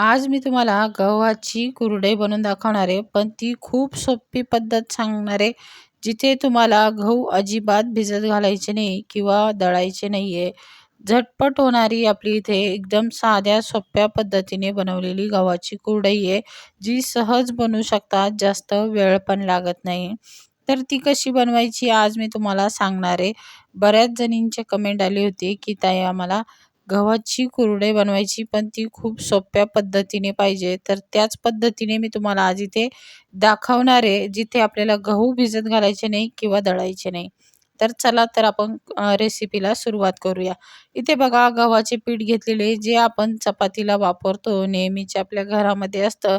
आज मी तुम्हाला गव्हाची कुरडे बनवून दाखवणार आहे पण ती खूप सोपी पद्धत सांगणार आहे जिथे तुम्हाला गहू अजिबात भिजत घालायचे नाही किंवा दळायचे नाही आहे झटपट होणारी आपली इथे एकदम साध्या सोप्या पद्धतीने बनवलेली गव्हाची कुरडई आहे जी सहज बनवू शकतात जास्त वेळ पण लागत नाही. तर ती कशी बनवायची आज मी तुम्हाला सांगणार आहे. बऱ्याच जणींचे कमेंट आली होती की ताई आम्हाला गव्हाची कुरडई बनवायची पण ती खूप सोप्या पद्धतीने पाहिजे. तर त्याच पद्धतीने मी तुम्हाला आज इथे दाखवणार आहे जिथे आपल्याला गहू भिजत घालायचे नाही किंवा दळायचे नाही. तर चला तर आपण रेसिपीला सुरुवात करूया. इथे बघा गव्हाचे पीठ घेतलेले जे आपण चपातीला वापरतो नेहमीचे आपल्या घरामध्ये असतं.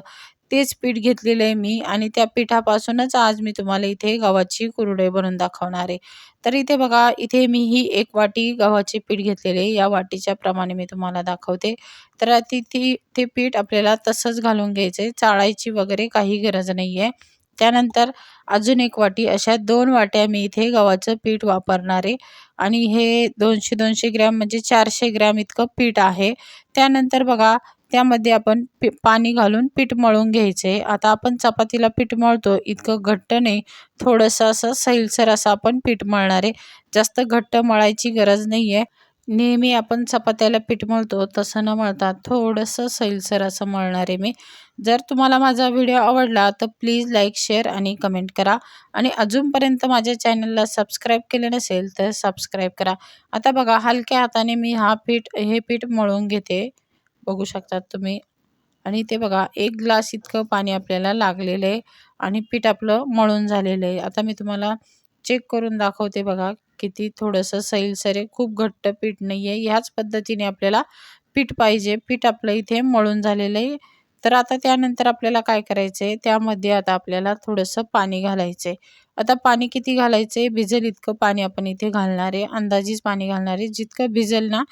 तेच पीठ घेतलेलं आहे मी आणि त्या पिठापासूनच आज मी तुम्हाला इथे गव्हाची कुरडई बनवून दाखवणार आहे. तर इथे बघा इथे मी ही एक वाटी गव्हाचे पीठ घेतलेले या वाटीच्या प्रमाणे मी तुम्हाला दाखवते. तर तिथे ते पीठ आपल्याला तसंच घालून घ्यायचं आहे चाळायची वगैरे काही गरज नाही आहे त्यानंतर अजून एक वाटी अशा दोन वाट्या मी इथे गव्हाचं पीठ वापरणार आहे. आणि हे दोनशे दोनशे ग्रॅम म्हणजे चारशे ग्रॅम इतकं पीठ आहे. त्यानंतर बघा त्यामध्ये आपण पी पाणी घालून पीठ मळून घ्यायचे. आता आपण चपातीला पीठ मळतो इतकं घट्ट नाही. थोडंसं असं सैलसर असं आपण पीठ मळणार आहे. जास्त घट्ट मळायची गरज नाही आहे नेहमी आपण चपात्याला पीठ मळतो तसं न मळता थोडंसं सैलसर असं मळणार आहे मी. जर तुम्हाला माझा व्हिडिओ आवडला तर प्लीज लाईक शेअर आणि कमेंट करा. आणि अजूनपर्यंत माझ्या चॅनलला सबस्क्राईब केले नसेल तर सबस्क्राईब करा. आता बघा हलक्या हाताने मी हा पीठ हे पीठ मळून घेते. बघू शकतात तुम्ही. आणि ते बघा एक ग्लास इतकं पाणी आपल्याला लागलेलं आहे आणि पीठ आपलं मळून झालेलं आहे. आता मी तुम्हाला चेक करून दाखवते बघा किती थोडंसं सैलसर आहे खूप घट्ट पीठ नाही आहे. ह्याच पद्धतीने आपल्याला पीठ पाहिजे. पीठ आपलं इथे मळून झालेलं आहे. तर आता त्यानंतर आपल्याला काय करायचं आहे त्यामध्ये आता आपल्याला थोडंसं पाणी घालायचं आहे आता पाणी किती घालायचं आहे भिजेल इतकं पाणी आपण इथे घालणार आहे. अंदाजीच पाणी घालणार आहे. जितकं भिजेल ना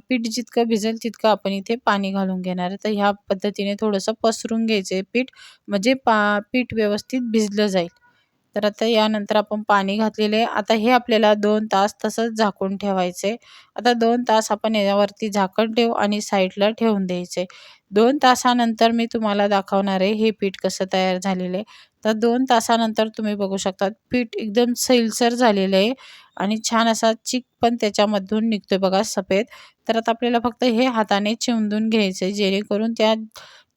पीठ जितकं भिजेल तितकं आपण इथे पाणी घालून घेणार आहे. तर ह्या पद्धतीने थोडंसं पसरून घ्यायचं आहे पीठ म्हणजे पा पीठ व्यवस्थित भिजलं जाईल. तर आता यानंतर आपण पाणी घातलेले आहे. आता हे आपल्याला दोन तास तसंच झाकून ठेवायचे आता दोन तास आपण याच्यावरती झाकण ठेवू आणि साईडला ठेवून द्यायचे दोन तासानंतर मी तुम्हाला दाखवणार आहे हे पीठ कसं तयार झालेलं आहे. तर दोन तासानंतर तुम्ही बघू शकता पीठ एकदम सैलसर झालेलं आहे आणि छान असा चिक पण त्याच्यामधून निघतोय बघा सफेद. तर आता आपल्याला फक्त हे हाताने चिमधून घ्यायचं आहे जेणेकरून त्या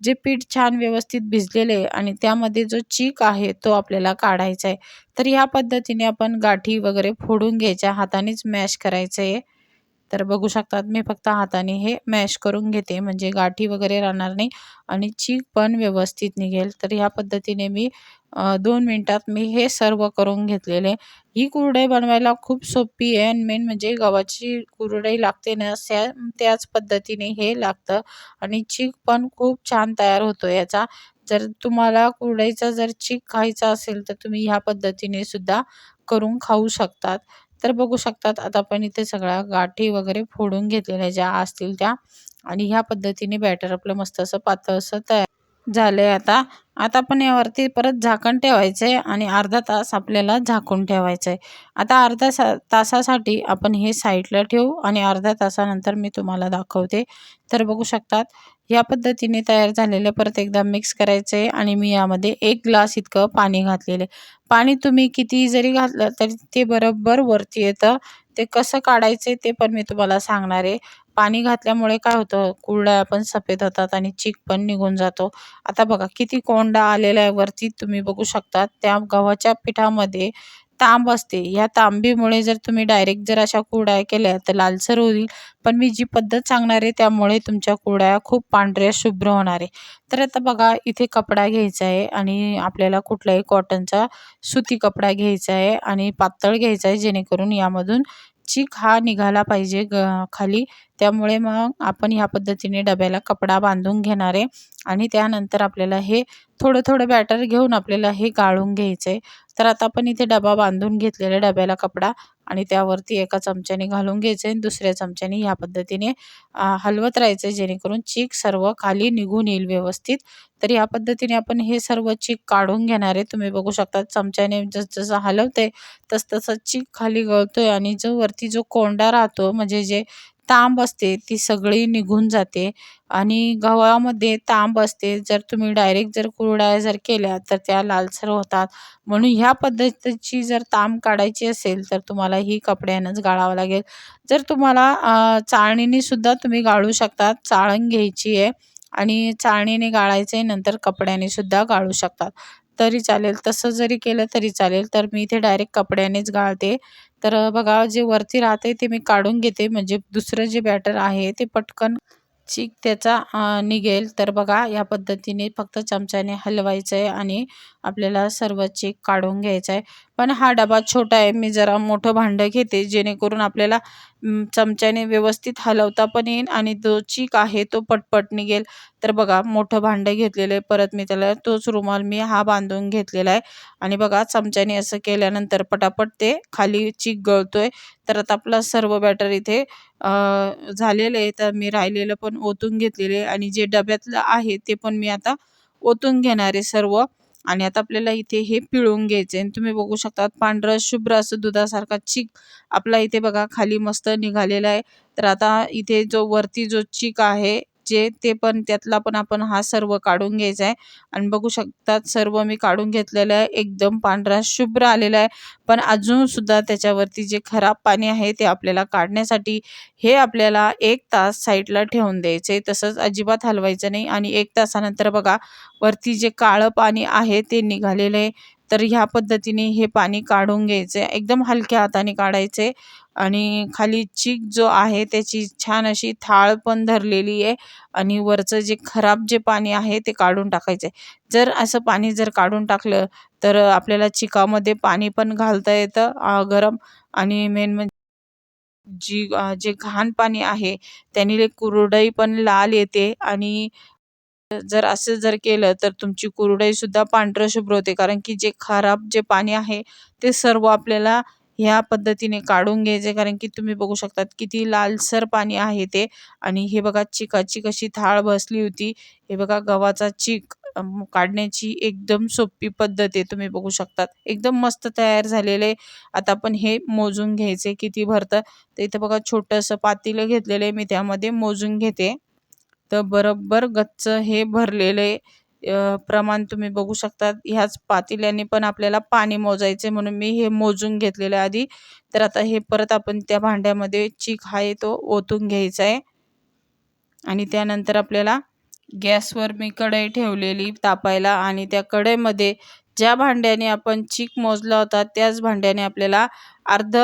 जे पीठ छान व्यवस्थित भिजलेले आहे आणि त्यामध्ये जो चीक आहे तो आपल्याला काढायचा आहे तर ह्या पद्धतीने आपण गाठी वगैरे फोडून घ्यायच्या हातानेच मॅश करायचं आहे तर बघू शकतात मी फक्त हाताने हे मॅश करून घेते म्हणजे गाठी वगैरे राहणार नाही आणि चीक पण व्यवस्थित निघेल. तर ह्या पद्धतीने मी दोन मिनटात मी हे सर्व करून घेतलेले. ही कुरडई बनवायला खूप सोपी आहे आणि मेन म्हणजे गव्हाची कुरडई लागते ना त्याच पद्धतीने हे लागतं आणि चीक पण खूप छान तयार होतो याचा. जर तुम्हाला कुरडईचा जर चीक खायचा असेल तर तुम्ही ह्या पद्धतीने सुद्धा करून खाऊ शकतात. तर बघू शकतात आता आपण इथे सगळ्या गाठी वगैरे फोडून घेतलेल्या ज्या असतील त्या आणि ह्या पद्धतीने बॅटर आपलं मस्त असं पातळ असं तयार झालं आहे आता. आता आपण यावरती परत झाकण ठेवायचं आहे आणि अर्धा तास आपल्याला झाकून ठेवायचं आहे आता अर्धा सा तासासाठी आपण हे साईडला ठेवू आणि अर्ध्या तासानंतर मी तुम्हाला दाखवते. तर बघू शकतात या पद्धतीने तयार झालेले परत एकदा मिक्स करायचं आहे आणि मी यामध्ये एक ग्लास इतकं पाणी घातलेलं. पाणी तुम्ही किती जरी घातलं तरी ते बरोबर वरती येतं. ते कसं काढायचे ते पण मी तुम्हाला सांगणार आहे. पाणी घातल्यामुळे काय होतं कुरड्या पण सफेद होतात आणि चीक पण निघून जातो. आता बघा किती कोंडा आलेला आहे वरती तुम्ही बघू शकता. त्या गव्हाच्या पिठामध्ये तांब असते. ह्या तांबीमुळे जर तुम्ही डायरेक्ट जर अशा कुरड्या केल्या तर लालसर होईल. पण मी जी पद्धत सांगणार आहे त्यामुळे तुमच्या कुरड्या खूप पांढऱ्या शुभ्र होणार आहे. तर आता बघा इथे कपडा घ्यायचा आहे आणि आपल्याला कुठलाही कॉटनचा सुती कपडा घ्यायचा आहे आणि पातळ घ्यायचा आहे जेणेकरून यामधून चीक हा निघाला पाहिजे ग खाली. त्यामुळे मग आपण ह्या पद्धतीने डब्याला कपडा बांधून घेणार आहे. आणि त्यानंतर आपल्याला हे थोडं थोडं बॅटर घेऊन आपल्याला हे गाळून घ्यायचं आहे तर आता आपण इथे डबा बांधून घेतलेला डब्याला कपडा आणि त्यावरती एका चमच्याने घालून घ्यायचं आणि दुसऱ्या चमच्याने ह्या पद्धतीने हलवत राहायचं जेणेकरून चीक सर्व खाली निघून येईल व्यवस्थित. तर ह्या पद्धतीने आपण हे सर्व चीक काढून घेणार आहे. तुम्ही बघू शकता चमच्याने जसजसं हलवते तसतसं चीक खाली गळतोय आणि जो वरती जो कोंडा राहतो म्हणजे जे तांब असते ती सगळी निघून जाते आणि गव्हामध्ये तांब असते. जर तुम्ही डायरेक्ट जर कुरड्या जर केल्या तर त्या लालसर होतात. म्हणून ह्या पद्धतीची जर तांब काढायची असेल तर तुम्हाला ही कपड्यानंच गाळावं लागेल. जर तुम्हाला चाळणीनेसुद्धा तुम्ही गाळू शकतात चाळण घ्यायची आहे आणि चाळणीने गाळायचं आहे नंतर कपड्यानेसुद्धा गाळू शकतात तरी चालेल तसं जरी केलं तरी चालेल तर मी इथे डायरेक्ट कपड्यानेच गाळते. तर बघा जे वरती राहते ते मी काढून घेते. म्हणजे दुसरं जे बॅटर आहे ते पटकन चीक त्याचा निघेल. तर बघा या पद्धतीने फक्त चमच्याने हलवायचं आहे आणि आपल्याला सर्व चेक काढून घ्यायचा आहे पण हा डबा छोटा आहे मी जरा मोठं भांडं घेते जेणेकरून आपल्याला चमच्याने व्यवस्थित हलवता पण येईल आणि जो चीक आहे तो पटपट निघेल. तर बघा मोठं भांडं घेतलेलं आहे परत मी त्याला तोच रुमाल मी हा बांधून घेतलेला आहे. आणि बघा चमच्याने असं केल्यानंतर पटापट ते खाली चीक गळतोय. तर आता आपला सर्व बॅटर इथे झालेलं आहे. तर मी राहिलेलं पण ओतून घेतलेले आणि जे डब्यातलं आहे ते पण मी आता ओतून घेणार आहे सर्व. आणि आता आपल्याला इथे हे पिळून घ्यायचे आणि तुम्ही बघू शकता पांढरं शुभ्र असं दुधासारखा चीक आपला इथे बघा खाली मस्त निघालेला आहे. तर आता इथे जो वरती जो चीक आहे जे ते पण त्यातला पण आपण हा सर्व काढून घ्यायचा आहे. आणि बघू शकतात सर्व मी काढून घेतलेलं आहे. एकदम पांढरा शुभ्र आलेला आहे. पण अजूनसुद्धा त्याच्यावरती जे खराब पाणी आहे ते आपल्याला काढण्यासाठी हे आपल्याला एक तास साईडला ठेवून द्यायचे तसंच अजिबात हलवायचं नाही. आणि एक तासानंतर बघा वरती जे काळं पाणी आहे ते निघालेलं आहे. तर ह्या पद्धतीने हे पाणी काढून घ्यायचे एकदम हलक्या हाताने काढायचे आणि खाली चीक जो आहे त्याची छान अशी थाळ पण धरलेली आहे आणि वरचं जे खराब जे पाणी आहे ते काढून टाकायचं जर असं पाणी जर काढून टाकलं तर आपल्याला चिकामध्ये पाणी पण घालता येतं गरम आणि मेन म्हणजे जी जे घाण पाणी आहे त्याने कुरडई पण लाल येते आणि जर असं जर केलं तर तुमची कुरडई सुद्धा पांढरं शुभ्र होते. कारण की जे खराब जे पाणी आहे ते सर्व आपल्याला ह्या पद्धतीने काढून घ्यायचे. कारण की तुम्ही बघू शकतात किती लालसर पाणी आहे ते. आणि हे बघा चिकाची कशी थाळ बसली होती. हे बघा गव्हाचा चीक काढण्याची एकदम सोपी पद्धत आहे. तुम्ही बघू शकतात. एकदम मस्त तयार झालेले. आता आपण हे मोजून घ्यायचे. किती भरतं? तर इथं बघा छोटंसं पातेलं घेतलेलं आहे. मी त्यामध्ये मोजून घेते. तर बरोबर गच्च हे भरलेले प्रमाण तुम्ही बघू शकता ह्याच पातेल्याने पण आपल्याला पाणी मोजायचे म्हणून मी हे मोजून घेतलेलं आधी. तर आता हे परत आपण त्या भांड्यामध्ये चीक आहे तो ओतून घ्यायचा आहे. आणि त्यानंतर आपल्याला गॅसवर मी कढई ठेवलेली तापायला आणि त्या कढईमध्ये ज्या भांड्याने आपण चीक मोजला होता त्याच भांड्याने आपल्याला अर्ध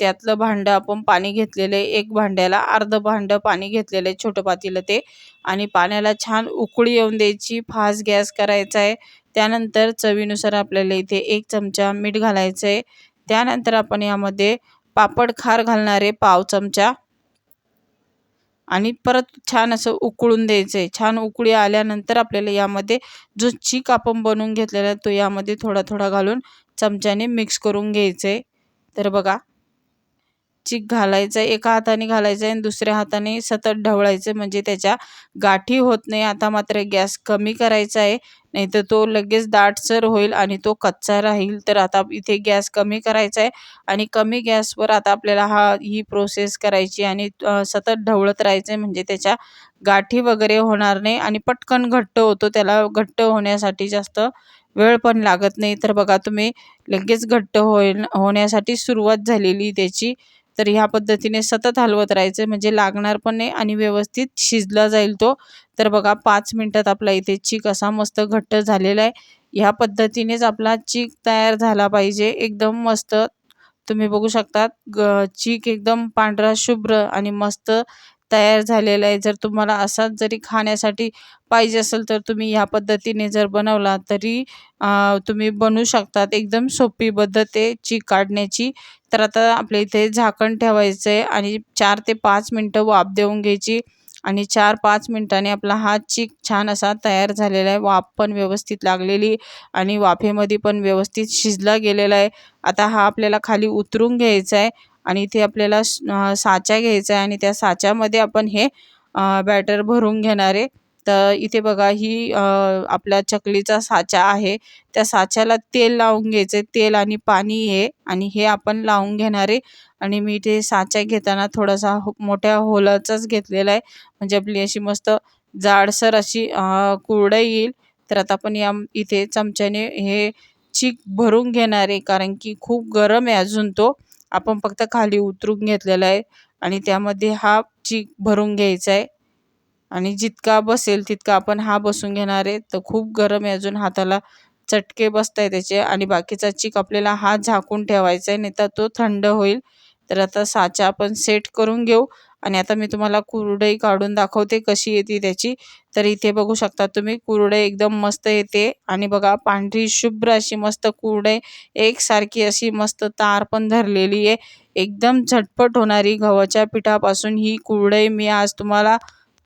त्यातलं भांडं आपण पाणी घेतलेलं आहे एक भांड्याला अर्ध भांडं पाणी घेतलेलं आहे छोटं पातीलं ते आणि पाण्याला छान उकळी येऊन द्यायची. फास्ट गॅस करायचा आहे. त्यानंतर चवीनुसार आपल्याला इथे एक चमचा मीठ घालायचं आहे. त्यानंतर आपण यामध्ये पापड खार घालणारे पाव चमचा आणि परत छान असं उकळून द्यायचं आहे छान उकळी आल्यानंतर आपल्याला यामध्ये जो चीक आपण बनवून घेतलेला तो यामध्ये थोडा थोडा घालून चमच्याने मिक्स करून घ्यायचं आहे तर बघा चिक घालायचं आहे एका हाताने घालायचं आहे आणि दुसऱ्या हाताने सतत ढवळायचं. म्हणजे त्याच्या गाठी होत नाही. आता मात्र गॅस कमी करायचा आहे. नाही तर तो लगेच दाटसर होईल आणि तो कच्चा राहील. तर आता इथे गॅस कमी करायचा आहे आणि कमी गॅसवर आता आपल्याला हा ही प्रोसेस करायची आणि सतत ढवळत राहायचं आहे. म्हणजे त्याच्या गाठी वगैरे होणार नाही आणि पटकन घट्ट होतो. त्याला घट्ट होण्यासाठी जास्त वेळ पण लागत नाही. तर बघा तुम्ही लगेच घट्ट होईल होण्यासाठी सुरुवात झालेली त्याची. तर ह्या पद्धतीने सतत हलवत राहायचं म्हणजे लागणार पण नाही आणि व्यवस्थित शिजला जाईल तो. तर बघा पाच मिनटात आपला इथे चीक असा मस्त घट्ट झालेला आहे. ह्या पद्धतीनेच आपला चीक तयार झाला पाहिजे. एकदम मस्त. तुम्ही बघू शकतात ग चीक एकदम पांढरा शुभ्र आणि मस्त तयार झालेला आहे. जर तुम्हाला असाच जरी खाण्यासाठी पाहिजे असेल तर तुम्ही ह्या पद्धतीने जर बनवला तरी तुम्ही बनवू शकतात. एकदम सोपी पद्धत आहे चीक काढण्याची. तर आता आपल्या इथे झाकण ठेवायचं आहे आणि चार ते पाच मिनटं वाफ देऊन घ्यायची आणि चार पाच मिनटाने आपला हा चीक छान असा तयार झालेला आहे. वाफ पण व्यवस्थित लागलेली आणि वाफेमध्ये पण व्यवस्थित शिजला गेलेला आहे. आता हा आपल्याला खाली उतरून घ्यायचा आहे. आणि इथे आपल्याला साचा घ्यायचा आहे आणि त्या साच्यामध्ये आपण हे बॅटर भरून घेणार आहे. तर इथे बघा ही आपल्या चकलीचा साचा आहे. त्या साच्याला तेल लावून घ्यायचे तेल आणि पाणी हे आणि हे आपण लावून घेणार आहे. आणि मी इथे साचा घेताना थोडासा हो, मोठ्या होलाचाच घेतलेला आहे. म्हणजे आपली अशी मस्त जाडसर अशी कुरडं येईल. तर आता आपण या इथे चमच्याने हे चीक भरून घेणार आहे. कारण की खूप गरम आहे अजून तो. आपण फक्त खाली उतरून घेतलेला आहे आणि त्यामध्ये हा चीक भरून घ्यायचा आहे. आणि जितका बसेल तितका आपण हा बसून घेणार आहे. तर खूप गरम आहे अजून हाताला. चटके बसत आहे त्याचे आणि बाकीचा चीक आपल्याला हा झाकून ठेवायचा आहे नाही तर तो थंड होईल. तर आता साचा आपण सेट करून घेऊ. आणि आता मी तुम्हाला कुरडई काढून दाखवते कशी येते त्याची. तर इथे बघू शकता तुम्ही कुरडई एकदम मस्त येते. आणि बघा पांढरी शुभ्र अशी मस्त कुरडई एकसारखी अशी मस्त तार पण धरलेली आहे. एकदम झटपट होणारी गव्हाच्या पिठापासून ही कुरडई मी आज तुम्हाला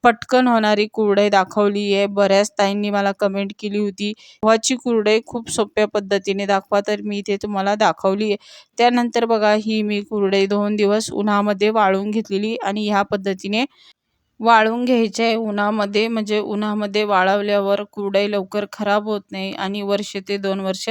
पटकन होणारी कुरडई दाखवली आहे बऱ्याच ताईंनी मला कमेंट केली होती. गव्हाची कुरडई खूप सोप्या पद्धतीने दाखवा तर मी इथे तुम्हाला दाखवली आहे त्यानंतर बघा ही मी कुरडई दोन दिवस उन्हामध्ये वाळून घेतलेली आणि ह्या पद्धतीने वाळून घ्यायचे. आहे उन्हामध्ये म्हणजे उन्हामध्ये वाळवल्यावर कुरडई लवकर खराब होत नाही आणि वर्ष ते दोन वर्ष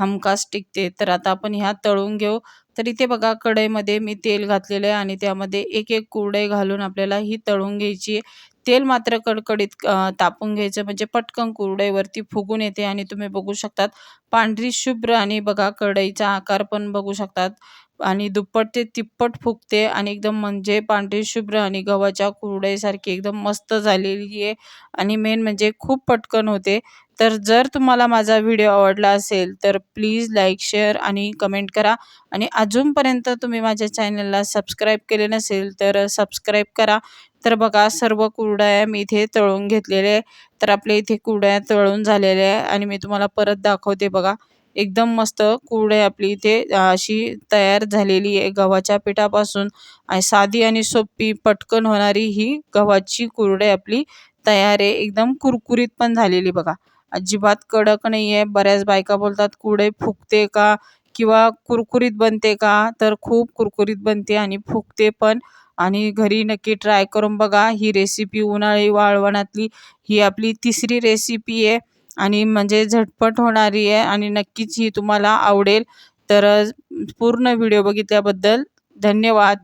हमखास टिकते. तर आता आपण ह्या तळून घेऊ. तर इथे बघा कढईमध्ये मी तेल घातलेलं आहे आणि त्यामध्ये एक एक कुरडई घालून आपल्याला ही तळून घ्यायची तेल मात्र कडकडीत तापून घ्यायचं. म्हणजे पटकन कुरडईवरती फुगून येते आणि तुम्ही बघू शकतात. पांढरी शुभ्र आणि बघा कढईचा आकार पण बघू शकतात. आणि दुप्पट ते तिप्पट फुगते आणि एकदम म्हणजे पांढरी शुभ्र आणि गव्हाच्या कुरडईसारखी एकदम मस्त झालेली आहे. आणि मेन म्हणजे खूप पटकन होते. तर जर तुम्हाला माझा व्हिडिओ आवडला असेल तर प्लीज लाईक शेअर आणि कमेंट करा. आणि अजूनपर्यंत तुम्ही माझ्या चॅनलला सबस्क्राईब केले नसेल तर सबस्क्राईब करा. तर बघा सर्व कुरड्या मी इथे तळून घेतलेले आहे. तर आपल्या इथे कुरड्या तळून झालेल्या आहे आणि मी तुम्हाला परत दाखवते बघा. एकदम मस्त कुरडे आपली इथे अशी तयार झालेली आहे. गव्हाच्या पिठापासून साधी आणि सोपी पटकन होणारी ही गव्हाची कुरडे आपली तयार आहे. एकदम कुरकुरीत पण झालेली बघा. अजिबात कडक नाही आहे. बऱ्याच बायका बोलतात कुरडे फुगते का? किंवा कुरकुरीत बनते का? तर खूप कुरकुरीत बनते आणि फुगते पण. आणि घरी नक्की ट्राय करून बघा. ही रेसिपी उन्हाळी वाळवणातली ही आपली तिसरी रेसिपी आहे. आणि म्हणजे झटपट होणारी आहे आणि नक्कीच ही तुम्हाला आवडेल. तर पूर्ण व्हिडिओ बघितल्याबद्दल धन्यवाद.